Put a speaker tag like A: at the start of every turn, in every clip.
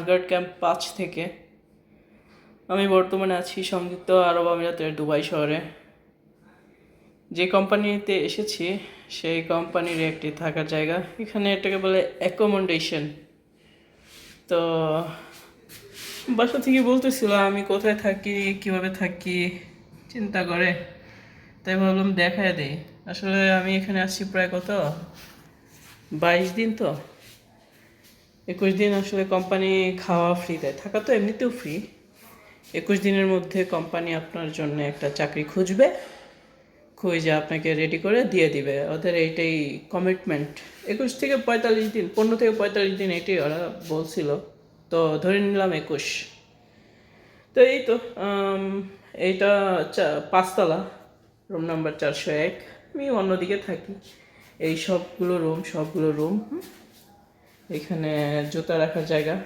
A: Transguard camp পাঁচ থেকে। আমি বর্তমানে আছি সংযুক্ত আরব আমিরাতের দুবাই শহরে। যে কোম্পানিতে এসেছি, সেই কোম্পানির একটি থাকার জায়গা। এখানে এটাকে বলে অ্যাকোমোডেশন তো বাসা থেকে বলতেছিল, আমি কোথায় থাকি, কীভাবে থাকি? চিন্তা করে। তাই ভাবলাম দেখায় দেই। আসলে আমি এখানে আসছি প্রায় কত? বাইশ দিন তো? একুশ দিন আসলে কোম্পানি খাওয়া ফ্রি দেয়। থাকা তো এমনিতেও ফ্রি একুশ দিনের মধ্যে কোম্পানি আপনার জন্য একটা চাকরি খুঁজবে, খুঁজে আপনাকে রেডি করে দিয়ে দিবে। ওদের এইটাই কমিটমেন্ট একুশ থেকে পঁয়তাল্লিশ দিন, পনেরো থেকে পঁয়তাল্লিশ দিন এটাই ওরা বলছিল। তো ধরে নিলাম একুশ। তো এই তো এইটা পাঁচতলা। রুম নাম্বার চারশো এক। আমি অন্যদিকে থাকি। এই সবগুলো রুম সবগুলো রুম এখানে জুতা রাখার জায়গা।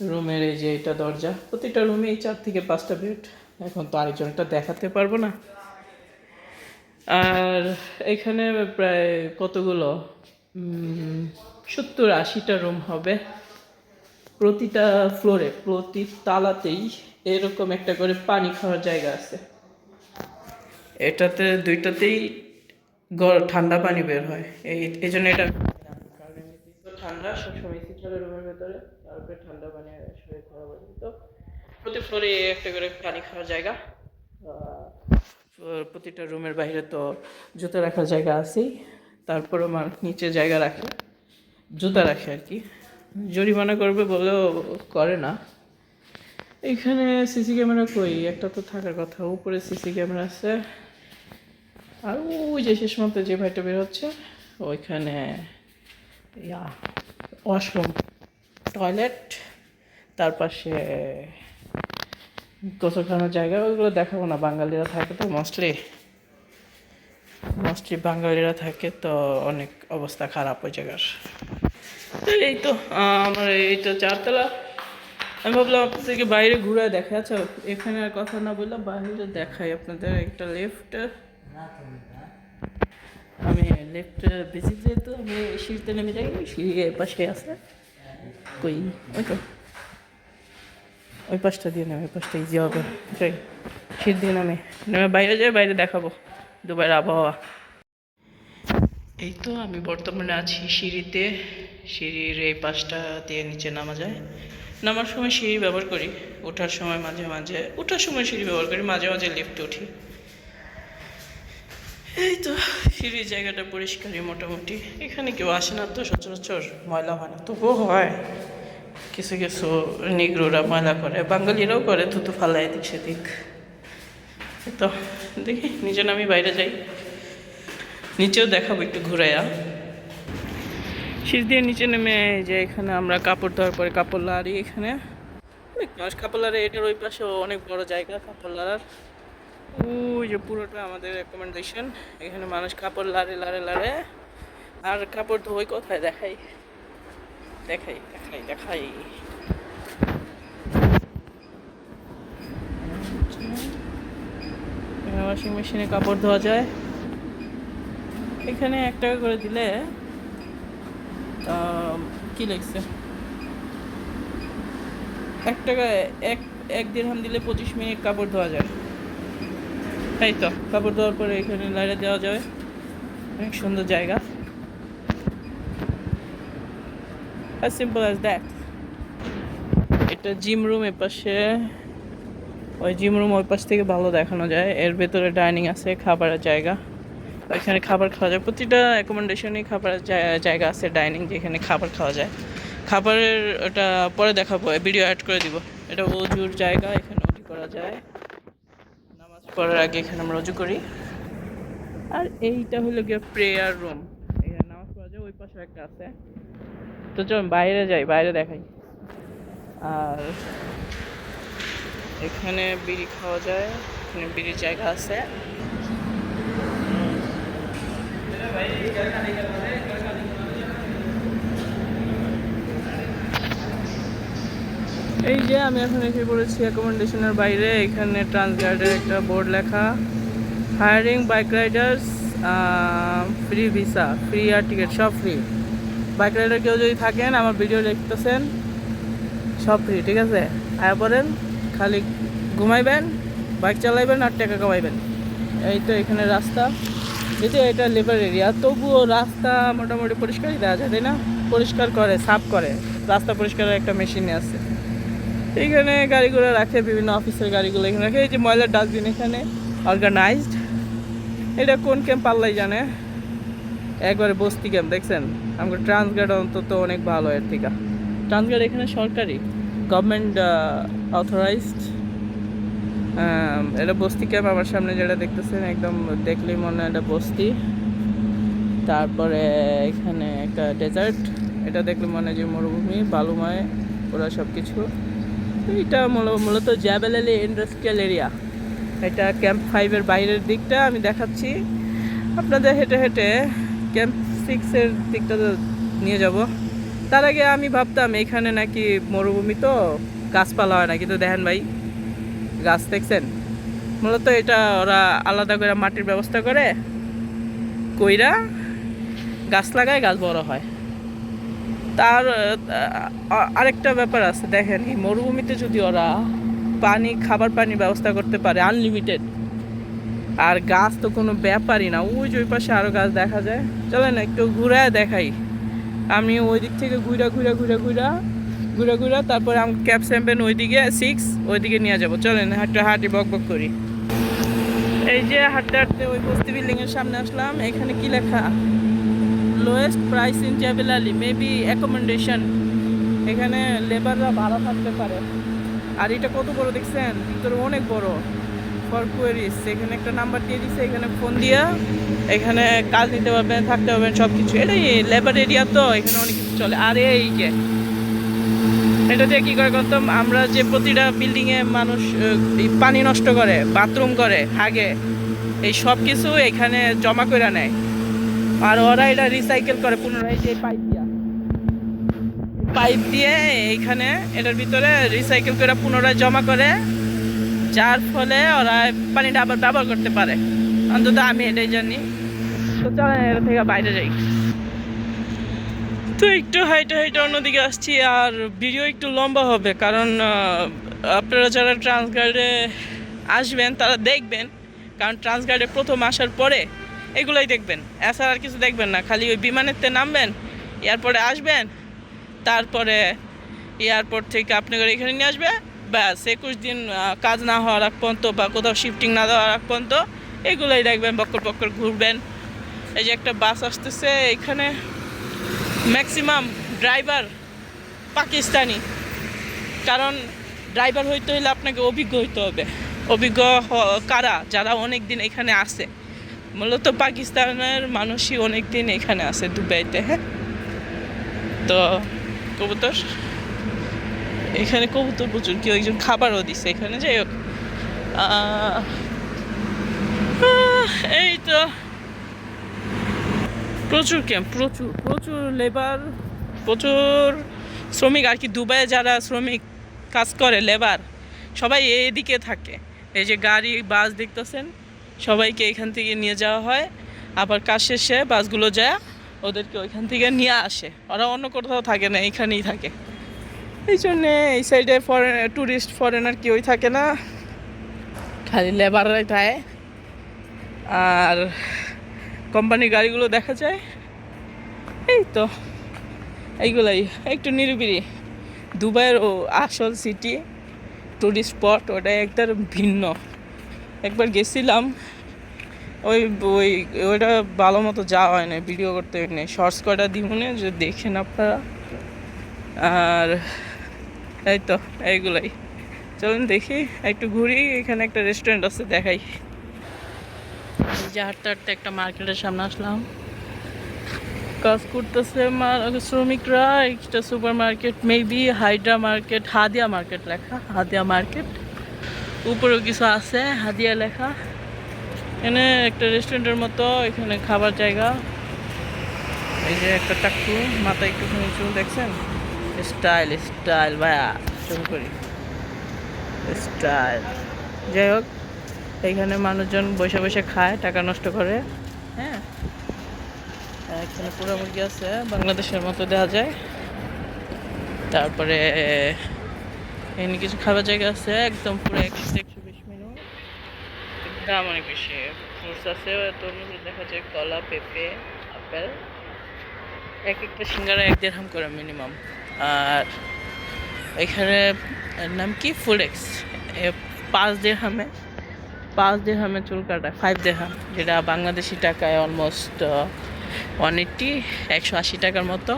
A: রুমের এই যে এটা দরজা, প্রতিটা রুমেই চার থেকে পাঁচটা বেড। এখন তো আরেকজনটা দেখাতে পারব না। আর এখানে প্রায় কতগুলো? সত্তর আশিটা রুম হবে। প্রতিটা ফ্লোরে, প্রতি তালাতেই এরকম একটা করে পানি খাওয়ার জায়গা আছে। এটাতে দুইটাতেই ঠান্ডা পানি বের হয়। এই এই জন্য এটা ঠান্ডা, সবসময় এসি চলে রুমের ভেতরে। তারপরে ঠান্ডা পানি শরীর খারাপ হয়ে তো প্রতি ফ্লোরে একটা করে পানি খাওয়ার জায়গা। প্রতিটা রুমের বাইরে তো জুতো রাখার জায়গা আছেই। তারপরে আমার নিচে জায়গা রাখে। জুতা রাখে আর কি। জরিমানা করবে বলেও করে না। এখানে সিসি ক্যামেরা কই? একটা তো থাকার কথা। উপরে সিসি ক্যামেরা আছে। আর ওই যে শেষ মতো যে ভাইটা বের হচ্ছে, ওইখানে ইয়া। ওয়াশরুম, টয়লেট, তার পাশে গোসলখানার জায়গা, ওইগুলো দেখাবো না, বাঙালিরা থাকে তো মোস্টলি মোস্টলি বাঙালিরা থাকে তো অনেক অবস্থা খারাপ ওই জায়গার। তো এই তো, আমার এই তো চারতলা। আমি ভাবলাম আপনাদেরকে বাইরে ঘুরে দেখা আচ্ছা এখানে আর কথা না বললাম, বাইরে দেখাই আপনাদের একটা লেফট আমি লেফট বেশি যেহেতু, আমি সিঁড়িতে নেমে যাই সিঁড়ি এ পাশে আছে। কই? ওই তো। ওই পাশটা দিয়ে নেমে, ওই পাশটা ইজি হবে। যাই, সিঁড়ি দিয়ে নামে। নেমে বাইরে যাই, বাইরে দেখাবো দুবাইয়ের আবহাওয়া। এই তো আমি বর্তমানে আছি সিঁড়িতে। সিঁড়ির এই পাশটা দিয়ে নিচে নামা যায়। নামার সময় সিঁড়ি ব্যবহার করি। ওঠার সময় মাঝে মাঝে, ওঠার সময় সিঁড়ি ব্যবহার করি, মাঝে মাঝে লিফটে উঠি। এই তো সিঁড়ির জায়গাটা পরিষ্কারই মোটামুটি। এখানে কেউ আসে না তো, সচরাচর ময়লা হয় না। তবুও হয়, কিছু কিছু নিগ্রোরা ময়লা করে। বাঙালিরাও করে, থুতু ফালাই এদিক সেদিক। তো, দেখি নিচে নামি বাইরে যাই। নিচেও দেখাবো একটু ঘুরাইয়া। শীষ দিয়ে নিচে নেমে যে এখানে আমরা কাপড় ধোয়ার পরে কাপড় লাড়ি এখানে। কাপড় লাড়ে, এটার ওই পাশে অনেক বড় জায়গা, কাপড় লাড়ার। ওই যে পুরোটা আমাদের রেকমেন্ডেশন এখানে মানুষ কাপড় লাড়ে লাড়ে লাড়ে। আর কাপড় ধোয় কোথায়? দেখাই। দেখাই দেখাই দেখাই। ওয়াশিং মেশিনে কাপড় ধোয়া যায়। এখানে এক টাকা করে দিলে কি লাগছে? এক টাকা এক এক দিরহাম দিলে পঁচিশ মিনিট কাপড় ধোয়া যায়। তাই তো কাপড় দেওয়ার পরে এখানে লাইটে দেওয়া যাবে। অনেক সুন্দর জায়গা। As simple as that এটা জিম রুম এর পাশে। ওই জিম রুম ওই পাশ থেকে ভালো দেখানো যায়। এর ভেতরে ডাইনিং আছে, খাবারের জায়গা। এখানে খাবার খাওয়া যায়। প্রতিটা অ্যাকোমোডেশনেই খাবারের জায়- জায়গা আছে ডাইনিং যেখানে খাবার খাওয়া যায়। খাবারের ওটা পরে দেখাবো ভিডিও অ্যাড করে দিব। এটা অজুর জায়গা, এখানে অজু করা যায়। পড়ার আগে এখানে আমরা অজু করি। আর এইটা হলো গিয়ে প্রেয়ার রুম এখানে নামাজ পড়া যায়, ওই পাশে একটা আছে। তো চল বাইরে যাই, বাইরে দেখাই। আর এখানে বিড়ি খাওয়া যায়, এখানে বিড়ির জায়গা আছে। এই যে আমি এখন এসে পড়েছি অ্যাকোমোডেশনের বাইরে। এখানে ট্রান্সগার্ডের একটা বোর্ড লেখা। Hiring bike riders free visa free আর টিকিট সব ফ্রি বাইক রাইডার কেউ যদি থাকেন, আমার ভিডিও দেখতেছেন, সব ফ্রি ঠিক আছে? আয়া পড়েন, খালি ঘুমাইবেন বাইক চালাইবেন আর টাকা কামাইবেন। এই তো এখানে রাস্তা। যদিও এটা লেবার এরিয়া তবুও রাস্তা মোটামুটি পরিষ্কারই দেওয়া যায়, তাই না? পরিষ্কার করে, সাফ করে। রাস্তা পরিষ্কারের একটা মেশিন আছে। এইখানে গাড়িগুলো রাখে, বিভিন্ন অফিসের গাড়িগুলো এখানে রাখে। এই যে ময়লার ডাস্টবিন এখানে অর্গানাইজড এটা কোন ক্যাম্প পাল্লাই জানে। একবারে বস্তি ক্যাম্প দেখছেন? আমাকে ট্রান্সগার্ড অন্তত অনেক ভালো এর থেকে। ট্রান্সগার্ড এখানে সরকারি গভর্নমেন্ট অথরাইজড এটা বস্তি ক্যাম্প আমার সামনে যেটা দেখতেছেন, একদম দেখলেই মনে হয় এটা বস্তি। তারপরে এখানে একটা ডেজার্ট এটা দেখলে মনে হয় যে মরুভূমি, বালুময়, ওরা সব কিছু এটা মূল- মূলত জ্যাবেলালি ইন্ডাস্ট্রিয়াল এরিয়া। এটা ক্যাম্প ফাইভের বাইরের দিকটা আমি দেখাচ্ছি। আপনাদের হেঁটে হেঁটে ক্যাম্প সিক্সের দিকটা নিয়ে যাব। তার আগে আমি ভাবতাম, এখানে নাকি মরুভূমি তো, গাছপালা হয় না কিন্তু দেখেন ভাই, গাছ দেখছেন? মূলত এটা ওরা আলাদা করে মাটির ব্যবস্থা করে, কইরা গাছ লাগায় গাছ বড় হয়। তার আরেকটা ব্যাপার আছে, দেখেন, এই মরুভূমিতে যদি ওরা পানি, খাবার পানির ব্যবস্থা করতে পারে আনলিমিটেড আর গাছ তো কোনো ব্যাপারই না, ওই যে ওই পাশে আরও গাছ দেখা যায়, চলেন একটু ঘুরায় দেখাই। আমি ওই দিক থেকে ঘুরা ঘুরা ঘুরা ঘুরা ঘুরা ঘুরা, তারপরে আমি ক্যাব স্যাম্পেন ওইদিকে সিক্স ওইদিকে নিয়ে যাব। চলেন, হাঁটতে, হাঁটি, বক বক করি। এই যে হাঁটতে হাঁটতে ওই বস্তি বিল্ডিংয়ের সামনে আসলাম, এখানে কি লেখা? Lowest price in Jebel Ali maybe accommodation এখানে লেবাররা ভাড়া থাকতে পারে। আর এটা কত বড় দেখছেন? ভিতরে অনেক বড়। ফর কোয়ারিজ এখানে একটা নাম্বার দিয়ে দিছে, এখানে ফোন দিয়া, এখানে কাজ নিতে পারবেন থাকতে পারবেন সব কিছু এটাই লেবার এরিয়া তো, এখানে অনেক কিছু চলে। আর এই যে, এটা দিয়ে কী করে করতাম? আমরা যে প্রতিটা বিল্ডিংয়ে মানুষ পানি নষ্ট করে বাথরুম করে, আগে, এই সব কিছু এখানে জমা করে নেয়। আর ওরা এটা রিসাইকেল করে, পুনরায় যে পাইপ দিয়া। পাইপ দিয়ে এইখানে এটার ভিতরে রিসাইকেল করে পুনরায় জমা করে, যার ফলে ওরা পানিটা আবার ব্যবহার করতে পারে। অন্তত আমি এটাই জানি। তো চলেন এটা থেকে বাইরে যাই। তো একটু হাইটে হাইটে অন্যদিকে আসছি, আর ভিডিও একটু লম্বা হবে, কারণ আপনারা যারা ট্রান্সগার্ডে আসবেন, তারা দেখবেন, কারণ ট্রান্সগার্ডে প্রথম আসার পরে এগুলোই দেখবেন। এছাড়া আর কিছু দেখবেন না, খালি ওই বিমানেতে নামবেন, এয়ারপোর্টে আসবেন, তারপরে এয়ারপোর্ট থেকে আপনাদের এখানে নিয়ে আসবে, ব্যাস, একুশ দিন কাজ না হওয়ার আগ পর্যন্ত বা কোথাও শিফটিং না দেওয়ার আগ পর্যন্ত এগুলোই দেখবেন, বক্কর বক্কর ঘুরবেন। এই যে একটা বাস আসতেছে, এখানে ম্যাক্সিমাম ড্রাইভার পাকিস্তানি। কারণ ড্রাইভার হইতে হলে আপনাকে অভিজ্ঞ হইতে হবে। অভিজ্ঞ কারা? যারা অনেক দিন এখানে আসে মূলত পাকিস্তানের মানুষই অনেক দিন এখানে আছে দুবাইতে হ্যাঁ? তো কবুতর? এখানে কবুতর প্রচুর, কেউ একজন খাবারও দিছে এখানে, যাই হোক। এই তো। প্রচুর ক্যাম্প প্রচুর প্রচুর লেবার প্রচুর শ্রমিক, আর কি দুবাইয়ে যারা শ্রমিক কাজ করে লেবার সবাই এদিকে থাকে। এই যে গাড়ি, বাস দেখতেছেন? সবাইকে এখান থেকে নিয়ে যাওয়া হয়। আবার কাজ শেষে বাসগুলো যায়, ওদেরকে ওইখান থেকে নিয়ে আসে। ওরা অন্য কোথাও থাকে না, এইখানেই থাকে। এই জন্যে এই সাইডে ফরেন ট্যুরিস্ট ফরেনার কেউই থাকে না। খালি লেবাররাই থাকে। আর কোম্পানির গাড়িগুলো দেখা যায়। এই তো, এইগুলাই। একটু নিরিবিলি। দুবাইয়ের আসল সিটি টুরিস্ট স্পট ওটা একদম ভিন্ন। একবার গেছিলাম, ওই ওই, ওইটা ভালো মতো যাওয়া হয় না ভিডিও করতে হয় না শর্টস কয়টা দিব না যে দেখেন আপনারা। আর এই তো, এইগুলাই। চলুন দেখি, একটু ঘুরি, এখানে একটা রেস্টুরেন্ট আছে, দেখাই। যে হাঁটতে একটা মার্কেটের সামনে আসলাম। কাজ করতেছে শ্রমিকরা, একটা super market maybe hydra market, Hadiya market লেখা, হাদিয়া মার্কেট। উপরেও কিছু আছে, হাদিয়া লেখা। এখানে একটা রেস্টুরেন্টের মতো, এখানে খাবার জায়গা। এই যে একটা টাকু মাথায় একটুখানি চুল, দেখছেন? স্টাইল স্টাইল ভাইয়া, শুরু করি। স্টাইল যাই হোক, এখানে মানুষজন বসে বসে খায়, টাকা নষ্ট করে। হ্যাঁ? এখানে পুরো মুরগি আছে, বাংলাদেশের মতো দেওয়া যায়। তারপরে এখানে কিছু খাবার জায়গা আছে, একদম পুরো একশো একশো বিশ মিনিট দাম অনেক বেশি। ফ্রুটস আছে তরমুজ দেখা যায় কলা, পেঁপে, আপেল। এক একটা সিঙ্গারা এক দেড়হাম করে মিনিমাম আর এখানে নাম কি? ফুলেক্স পাঁচ দেড়হামে পাঁচ দেড়হামে চুল কাটা ফাইভ দেড়হাম যেটা বাংলাদেশি টাকায় অলমোস্ট ওয়ান এইট্টি একশো আশি টাকার মতো।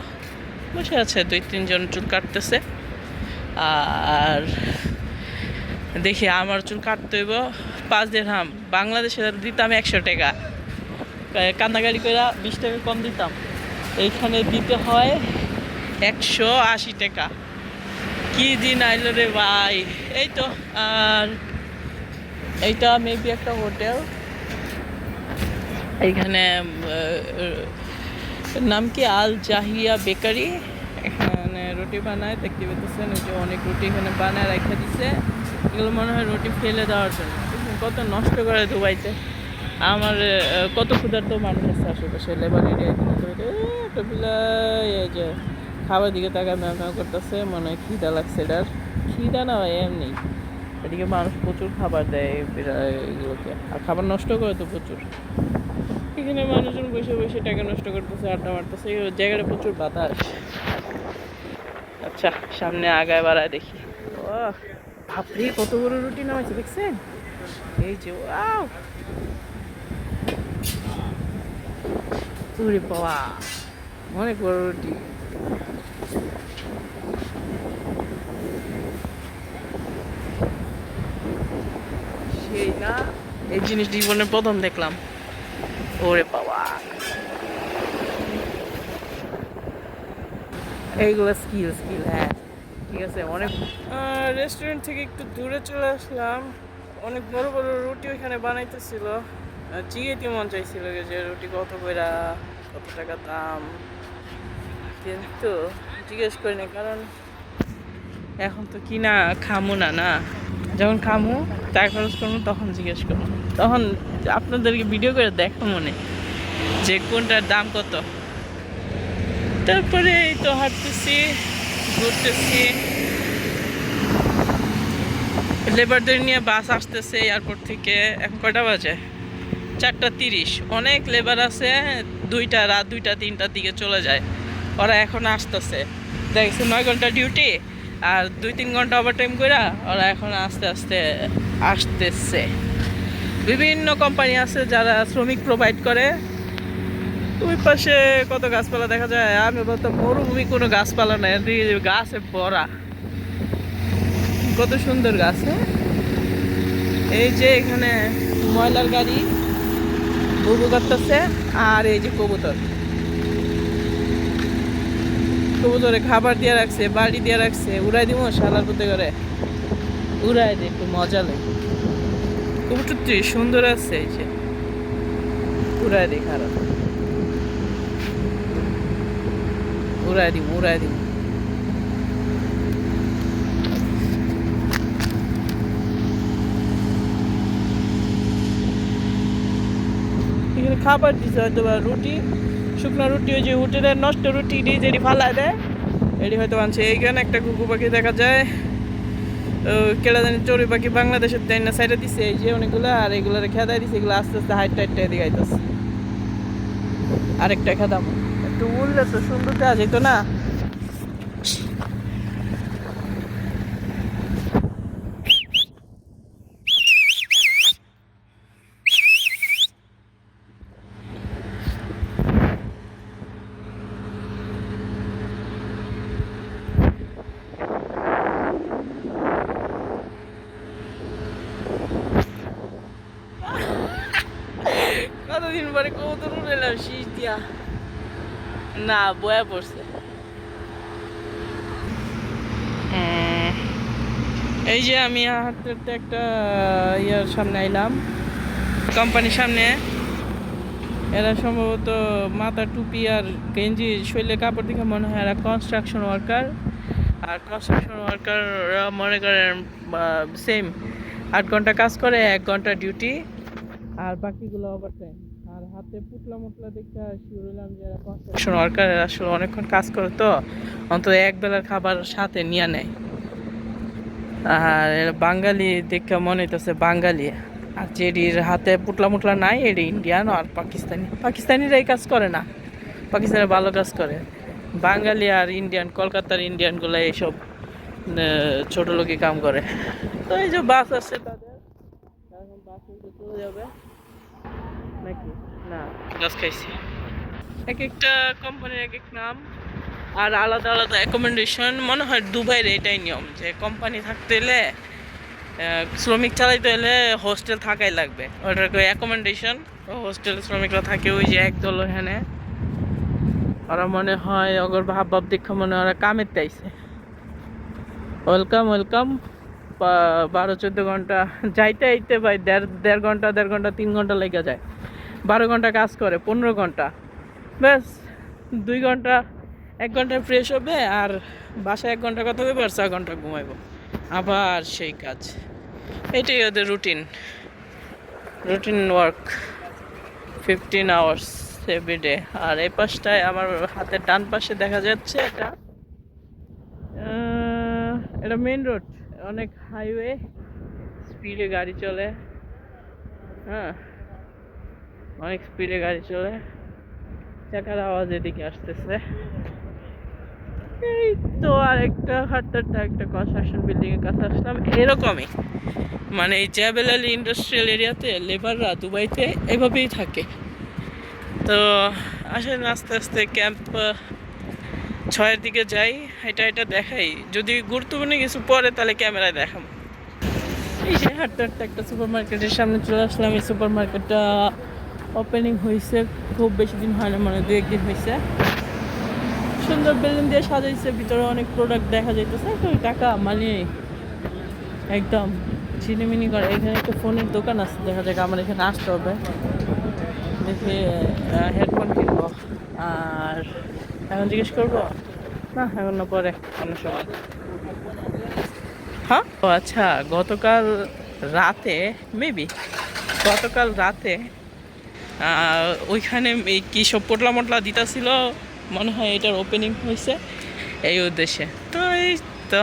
A: বসে আছে দুই তিনজন চুল কাটতেছে। আর দেখি আমার চুল কাটতে হইব। পাঁচ দেড়হাম বাংলাদেশে দিতাম একশো টাকা। কান্দাগাড়ি করে বিশ টাকা কম দিতাম। এইখানে দিতে হয় একশো আশি টাকা। কি দিন আইলো রে ভাই? এই তো, আর এইটা মেবি একটা হোটেল। এইখানে নাম কি? Al Zahiya bakery. রুটি বানায়, দেখতে পেতেছেন ওই যে অনেক রুটি এখানে বানায় রেখে দিছে। এগুলো মনে হয় রুটি ফেলে দেওয়ার জন্য। কত নষ্ট করে দুবাইতে আমার কত ক্ষুধার্ত মানুষ আছে আশেপাশে লেবার এরিয়া একটা বিলাই, এই যে খাবার দিকে তাকা ম্যাম করতেছে, মনে হয় খিদা লাগছে এটার। খিদা না হয়, এমনি। এদিকে মানুষ প্রচুর খাবার দেয় এগুলোকে, আর খাবার নষ্ট করে তো প্রচুর। এখানে মানুষজন বসে বসে টাকা নষ্ট করতেছে, আড্ডা মারতেছে জায়গাটা প্রচুর বাতাস। আচ্ছা সামনে আগায় বাড়ায় দেখি। ও বাপরে, কত বড় রুটি নামাইছে, দেখছেন? এই যে উরে বাবা, অনেক বড় রুটি। সেই না, এই জিনিস জীবনে প্রথম দেখলাম। ওরে বাবা। এইগুলো স্কিল স্কিল হ্যাঁ। ঠিক আছে, অনেক রেস্টুরেন্ট থেকে একটু দূরে চলে আসলাম। অনেক বড় বড় রুটি ওইখানে বানাইতেছিল। জিজ্ঞেতে মন চাইছিল যে রুটি কত কইরা, কত টাকা দাম। কিন্তু জিজ্ঞেস করি না কারণ এখন তো কিনা খামু না না। যখন খামু, টাকা খরচ করব, তখন জিজ্ঞেস করব। তখন আপনাদেরকে ভিডিও করে দেখা মনে। যে কোনটার দাম কত। তারপরে এই তো হাঁটতেছি, ঘুরতেছি। লেবারদের নিয়ে বাস আসতেছে এয়ারপোর্ট থেকে, এখন কয়টা বাজে? চারটা তিরিশ। অনেক লেবার আছে, দুইটা রাত, দুইটা, তিনটার দিকে চলে যায়। ওরা এখন আসতেছে। দেখছে নয় ঘণ্টা ডিউটি আর দুই, তিন ঘণ্টা ওভার টাইম করে ওরা এখন আস্তে আস্তে আসতেছে। বিভিন্ন কোম্পানি আছে যারা শ্রমিক প্রোভাইড করে। ওই পাশে কত গাছপালা দেখা যায়? আমি বলতাম মরুভূমি কোনো গাছপালা নাই গাছে ভরা। কত সুন্দর গাছ হ্যাঁ? এই যে এখানে ময়লার গাড়ি, বুবু করতেছে, আর এই যে কবুতর। কবুতরে খাবার দিয়ে রাখছে, বাড়ি দিয়ে রাখছে, উড়াই দিব শালার করতে করে। উড়াই দে, একটু মজা লাগে। কবুতরটি সুন্দর আছে, এই যে। উড়াই দে, খারাপ। উড়াই দিব এখানে খাবার দিছে হয়তো বা রুটি, শুকনো রুটি, ওই যে হোটেলের নষ্ট রুটি দিয়ে যেটি ফালায় দেয়, এটি হয়তো আনছে। এইখানে একটা কুকু পাখি দেখা যায়। কেডা জানি চড়ুই পাখি বাংলাদেশের তাই না, সাইডে দিছে এই যে অনেকগুলো, আর এগুলো খেদাই দিছে, এগুলো আস্তে আস্তে হাইট টাইট এদিকে আইতেছে আরেকটা খেদাম। একটু উড়লে তো সুন্দর দেওয়া যেত না কতদিন পরে কবুতর উড়েলাম শীষ দিয়া না, বয়া পড়ছে। এই যে আমি হাঁটতে একটা ইয়ার সামনে আইলাম। কোম্পানির সামনে। এরা সম্ভবত মাথা টুপি আর গেঞ্জি শরীরে কাপড় দেখে মনে হয় এরা কনস্ট্রাকশন ওয়ার্কার আর কনস্ট্রাকশন ওয়ার্কাররা মনে করেন সেম আট ঘণ্টা কাজ করে, এক ঘণ্টা ডিউটি আর বাকিগুলো ওভার টাইম হাতে আসলে অনেকক্ষণ কাজ করে তো, অন্তত এক বেলার খাবার সাথে নিয়ে নেয়। আর বাঙালি দেখে মনে হইতেছে বাঙালি। আর যেটির হাতে পুটলা মুটলা নাই এটি ইন্ডিয়ান আর পাকিস্তানি। পাকিস্তানিরা এই কাজ করে না। পাকিস্তানে ভালো কাজ করে। বাঙালি আর ইন্ডিয়ান, কলকাতার ইন্ডিয়ানগুলো এইসব ছোট লোকই কাম করে। তো এই যে বাস আছে তাদের। এখন বাস চলে যাবে। নাকি? না। গাছ খাইছি। এক একটা কোম্পানির এক এক নাম আর আলাদা আলাদা অ্যাকোমোডেশন মনে হয় দুবাইয়ের এটাই নিয়ম যে কোম্পানি থাকতে এলে শ্রমিক চালাইতে হলে হোস্টেল থাকাই লাগবে। ওটাকে অ্যাকোমোডেশন হোস্টেল শ্রমিকরা থাকে ওই যে একদল ওখানে ওরা মনে হয় অগর ভাব ভাব দেখা মনে হয় ওরা কামের তাইছে ওয়েলকাম ওয়েলকাম বারো চোদ্দ ঘণ্টা যাইতে আইতে ভাই দেড় দেড় ঘণ্টা দেড় ঘণ্টা তিন ঘণ্টা লেগে যায়। বারো ঘণ্টা কাজ করে, পনেরো ঘণ্টা। ব্যাস, দুই ঘণ্টা, এক ঘন্টায় ফ্রেশ হবে আর বাসায় এক ঘণ্টা কথা হবে আর চার ঘণ্টা ঘুমাইবো। আবার সেই কাজ। এটাই ওদের routine routine work fifteen hours everyday আর এই পাশটায় আমার হাতের ডান পাশে দেখা যাচ্ছে এটা এটা মেন রোড অনেক হাইওয়ে স্পিডে গাড়ি চলে। হ্যাঁ। অনেক স্পিডে গাড়ি চলে। চাকার আওয়াজ এদিকে আসতেছে। এই তো আরেকটা হাঁটতে হাঁটতে একটা কনস্ট্রাকশন বিল্ডিং এর কাছে আসলাম। এরকমই। মানে এই জ্যাবেল আলী ইন্ডাস্ট্রিয়াল এরিয়াতে লেবাররা দুবাইতে এভাবেই থাকে। তো আসেন আস্তে আস্তে ক্যাম্প ছয়ের দিকে যাই। এটা এটা দেখাই। যদি গুরুত্বপূর্ণ কিছু পরে তাহলে ক্যামেরায় দেখাম এই যে হাঁটতে হাঁটতে একটা সুপার মার্কেটের সামনে চলে আসলাম। এই সুপার মার্কেটটা ওপেনিং হয়েছে, খুব বেশি দিন হয় না মানে দু একদিন হয়েছে। সুন্দর বেলুন দিয়ে সাজাইছে, ভিতরে অনেক প্রোডাক্ট দেখা যাইতেছে, তো টাকা মানে একদম চিনিমিনি করে। এখানে একটা ফোনের দোকান আছে, দেখা যাক আমার এখানে আসতে হবে। দেখে হেডফোন কিনবো। আর এখন জিজ্ঞেস করব? না, এখন না, পরে, অন্য সময়। হ্যাঁ? ও আচ্ছা গতকাল রাতে মেবি গতকাল রাতে ওইখানে কী সব পোটলা মোটলা দিতেছিল, মনে হয় এটার ওপেনিং হয়েছে এই উদ্দেশ্যে। তো এই তো,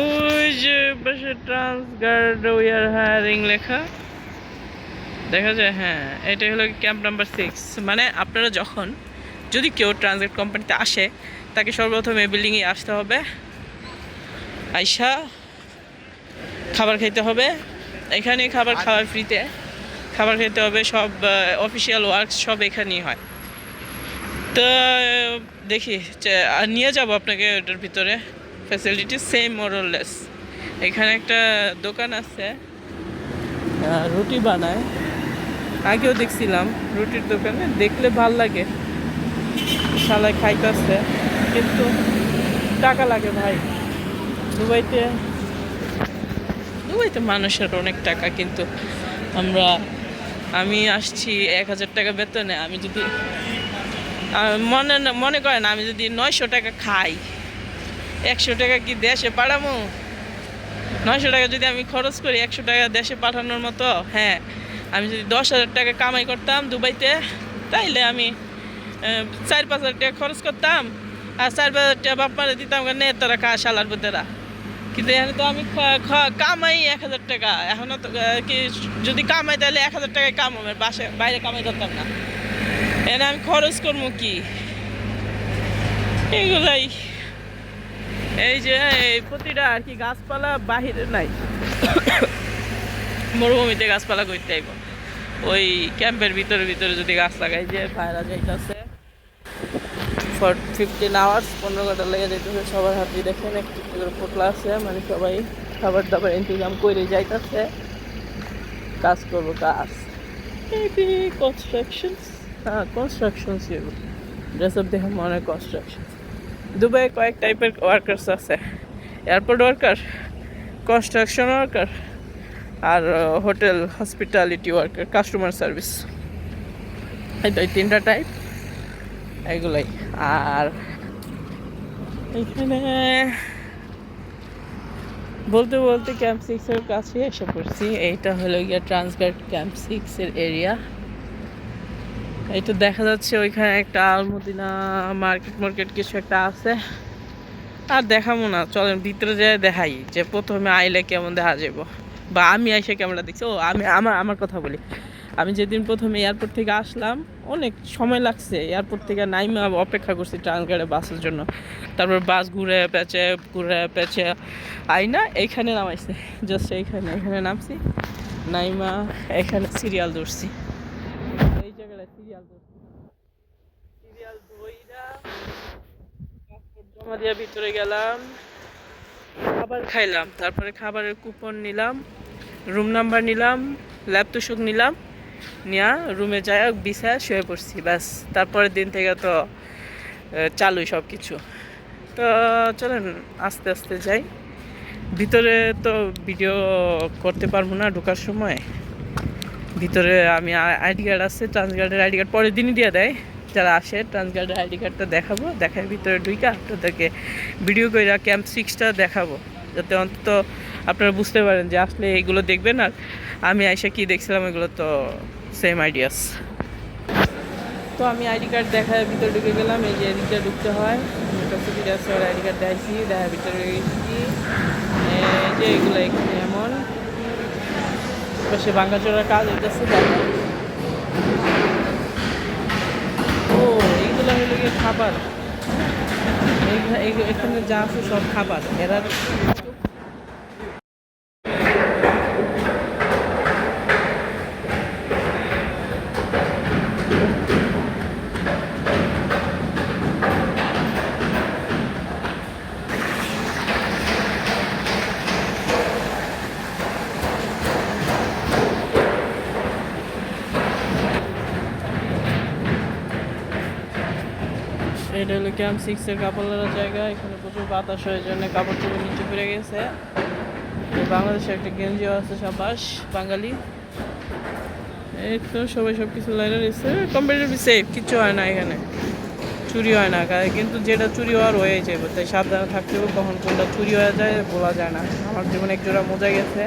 A: ওই যে পাশে ট্রান্সগার্ড উইয়ার হায়ারিং লেখা। দেখা যায় হ্যাঁ এটা হলো ক্যাম্প নাম্বার সিক্স মানে আপনারা যখন, যদি কেউ ট্রান্সলেট কোম্পানিতে আসে, তাকে সর্বপ্রথম এই বিল্ডিংয়ে আসতে হবে। আইসা খাবার খেতে হবে। এখানে খাবার খাওয়ার ফ্রিতে খাবার খেতে হবে, সব অফিসিয়াল ওয়ার্ক সব এখানেই হয়। তো, দেখি নিয়ে যাব আপনাকে ওটার ভিতরে ফ্যাসিলিটি সেম মোরলেস এখানে একটা দোকান আছে রুটি বানায়। আগেও দেখছিলাম রুটির দোকানে, দেখলে ভালো লাগে। শালায় খাইতেছে, কিন্তু টাকা লাগে ভাই। দুবাইতে দুবাইতে মানুষের অনেক টাকা, কিন্তু আমরা আমি আসছি এক হাজার টাকা বেতনে, আমি যদি মনে মনে করেন আমি যদি নয়শো টাকা খাই, একশো টাকা কি দেশে পাঠাবো? নয়শো টাকা যদি আমি খরচ করি, একশো টাকা দেশে পাঠানোর মতো হ্যাঁ আমি যদি দশ হাজার টাকা কামাই করতাম দুবাইতে, তাইলে আমি চার পাঁচ হাজার টাকা খরচ করতাম, আর চার পাঁচ হাজার টাকা বাপ্পারে দিতাম, নে, তারা খা, শালার বুতেরা কিন্তু এখানে তো আমি কামাই এক হাজার টাকা। এখনও তো কি, যদি কামাই তাহলে এক হাজার টাকায় কামাবে বাসে, বাইরে কামাই করতাম না। এখানে আমি খরচ করব কি? এগুলাই। এই যে, এই প্রতিটা আর কি গাছপালা বাহিরে নাই। মরুভূমিতে গাছপালা করতে আইব। ওই ক্যাম্পের ভিতরে ভিতরে যদি গাছ লাগাই যে পায়রা যাইতেছে। ফর ফিফটিন আওয়ার্স পনেরো ঘণ্টা লেগে যাইতেছে। সবার হাতে দেখেন, একটু করে পোটলা আছে মানে সবাই খাবার দাবার ইন্তজাম করে যাইতেছে। কাজ করব, কাজ। Maybe constructions. হ্যাঁ কনস্ট্রাকশনস এগুলো ড্রেসআপ দেখে মনে কনস্ট্রাকশন দুবাইয়ে কয়েক টাইপের ওয়ার্কার্স আছে। এয়ারপোর্ট ওয়ার্কার কনস্ট্রাকশন ওয়ার্কার আর hotel hospitality worker customer service এই তিনটা টাইপ এগুলাই। আর এখানে বলতে বলতে ক্যাম্প সিক্সের কাছে এসে পড়ছি। এইটা হলো গিয়া ট্রান্সগার্ড ক্যাম্প সিক্সের এরিয়া এইটা দেখা যাচ্ছে ওইখানে একটা আলমদিনা মার্কেট মার্কেট কিছু একটা আছে। আর দেখাবো না, চলেন ভিতরে যেয়ে দেখাই যে প্রথমে আইলে কেমন দেখা যাব বা আমি এসে কেমনটা দেখছি। ও, আমি, আমার আমার কথা বলি। আমি যেদিন প্রথমে এয়ারপোর্ট থেকে আসলাম, অনেক সময় লাগছে। এয়ারপোর্ট থেকে নাইমা অপেক্ষা করছি ট্রান্সগার্ডে বাসের জন্য। তারপর বাস ঘুরে পেঁচে ঘুরে পেঁচে আই না এইখানে নামাইছে। জাস্ট এইখানে, এখানে নামছি। নাইমা, এখানে সিরিয়াল ধরছি। এই জায়গায় সিরিয়াল ধরছি। সিরিয়াল জমা দিয়ে ভিতরে গেলাম। খাবার খাইলাম। তারপরে খাবারের কুপন নিলাম। রুম নাম্বার নিলাম। ল্যাব নিলাম। নিয়া, রুমে যাই বিছায় শুয়ে পড়ছি, ব্যাস। তারপরের দিন থেকে তো চালুই সব কিছু তো চলেন, আস্তে আস্তে যাই। ভিতরে তো ভিডিও করতে পারব না ঢোকার সময়। ভিতরে আমি আইডি কার্ড আছে ট্রান্সগার্ডের আইডি কার্ড পরের দিনই দিয়ে দেয়। যারা আসে ট্রান্সগার্ডের আইডি কার্ডটা দেখাবো দেখার ভিতরে ঢুইকা আপনাদেরকে ভিডিও করে ক্যাম্প সিক্সটা দেখাবো। যাতে অন্তত আপনারা বুঝতে পারেন যে আসলে এগুলো দেখবেন আর আমি আইসা কি দেখছিলাম, এগুলো তো সেম আইডিয়াস তো আমি আইডি কার্ড দেখায় ভিতরে ঢুকে গেলাম, এই যে এদিকটা ঢুকতে হয়। আইডি কার্ড দেখাইছি দেখা ভিতরে গেছি এই যে এগুলো এমন। পাশে ভাঙ্গাচোরার কাজ হইতেছে ও, এইগুলো হলো গিয়ে খাবার। এখানে যা আছে সব খাবার। এরা ক্যাম্প সিক্সের কাপড় লাগার জায়গা এখানে প্রচুর বাতাস হয়ে জন্য কাপড় চোপড় নিচে পড়ে গেছে। বাংলাদেশে একটা গেঞ্জিও আছে সাবাস, বাঙালি। এই তো সবাই সব কিছু লাইনে রয়েছে। কম্পারেটিভলি সেফ কিছু হয় না এখানে। চুরি হয় না কিন্তু যেটা চুরি হওয়ার হয়ে যাবে তাই সাবধানে থাকতে হবে, কখন কোনটা চুরি হয়ে যায় বলা যায় না। আমার জীবনে এক জোড়া মোজা গেছে।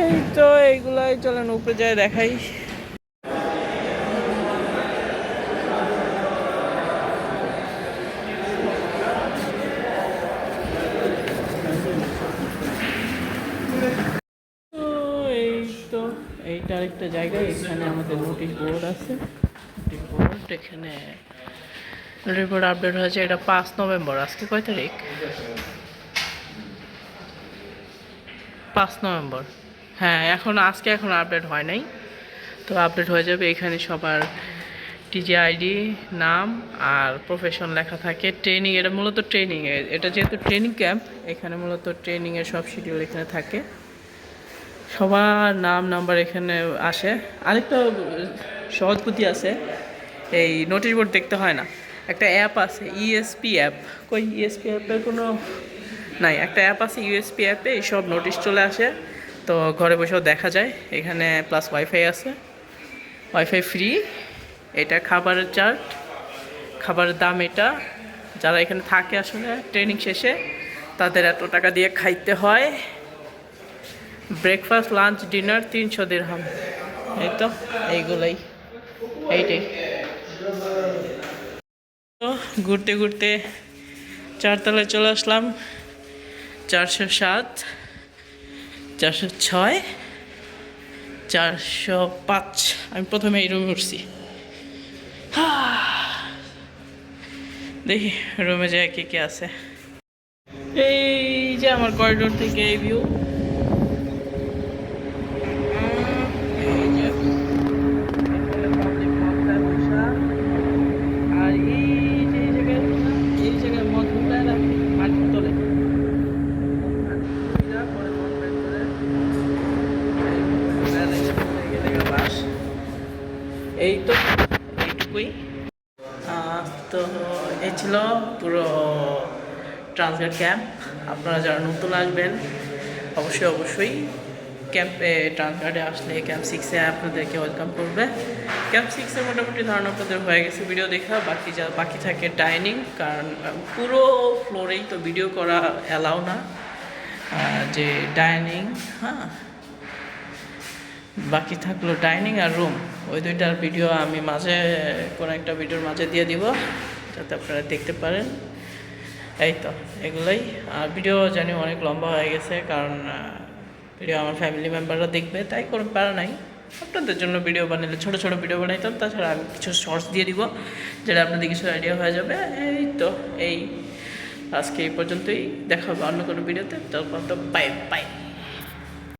A: এই তো এইগুলাই, চলেন উপরে যায় দেখাই তো এই তো জায়গা এখানে আমাদের নোটিশ বোর্ড আছে। নোটিশ বোর্ড এখানে নোটিশ বোর্ড আপডেট হয়েছে, এটা পাঁচ নভেম্বর, আজকে কয় তারিখ? পাঁচ নভেম্বর। হ্যাঁ এখন, আজকে এখন আপডেট হয় নাই। তো আপডেট হয়ে যাবে এখানে সবার টিজি আইডি নাম আর প্রফেশন লেখা থাকে। ট্রেনিং এটা মূলত ট্রেনিং এটা যেহেতু ট্রেনিং ক্যাম্প এখানে মূলত ট্রেনিংয়ের সব শিডিউল এখানে থাকে। সবার নাম, নাম্বার এখানে আসে। আরেকটা সহজ আছে, এই নোটিশ বোর্ড দেখতে হয় না। একটা অ্যাপ আছে ইএসপি অ্যাপ কই ইএসপি অ্যাপের কোনো নাই, একটা অ্যাপ আছে ইউএসপি অ্যাপে এইসব নোটিশ চলে আসে। তো ঘরে বসেও দেখা যায়। এখানে প্লাস ওয়াইফাই আছে। ওয়াইফাই ফ্রি এটা খাবারের চার্ট খাবারের দাম এটা। যারা এখানে থাকে আসলে ট্রেনিং শেষে, তাদের এত টাকা দিয়ে খাইতে হয়। ব্রেকফাস্ট লাঞ্চ ডিনার তিনশো দিরহাম এই তো, এইগুলাই। এইটাই। তো ঘুরতে ঘুরতে চারতলায় চলে আসলাম। চারশো সাত, চারশো ছয়, চারশো পাঁচ। আমি প্রথমে এই রুমে উঠছি। দেখি রুমে যায় কে কে আছে। এই যে আমার করিডোর থেকে এই ভিউ ট্রান্সগার্ড ক্যাম্প আপনারা যারা নতুন আসবেন, অবশ্যই অবশ্যই ক্যাম্পে ট্রান্সগার্ডে আসলে ক্যাম্প সিক্সে আপনাদেরকে ওয়েলকাম করবে। ক্যাম্প সিক্সে মোটামুটি ধারণা আপনাদের হয়ে গেছে ভিডিও দেখা, বাকি যা, বাকি থাকে ডাইনিং কারণ পুরো ফ্লোরেই তো ভিডিও করা অ্যালাউ না। যে ডাইনিং হ্যাঁ। বাকি থাকল ডাইনিং আর রুম ওই দুইটার ভিডিও আমি মাঝে, কোনো একটা ভিডিওর মাঝে দিয়ে দিব, যাতে আপনারা দেখতে পারেন। এই তো, এগুলোই। আর ভিডিও জানি অনেক লম্বা হয়ে গেছে, কারণ ভিডিও আমার ফ্যামিলি মেম্বাররা দেখবে, তাই কোনো প্যারা নাই। আপনাদের জন্য ভিডিও বানাইলে ছোট ছোট ভিডিও বানাইতাম, তাছাড়া আমি কিছু শর্টস দিয়ে দিব, যেটা আপনাদের কিছু আইডিয়া হয়ে যাবে। এই তো, এই। আজকে এই পর্যন্তই, দেখা হবে অন্য কোনো ভিডিওতে তো তো বাই বাই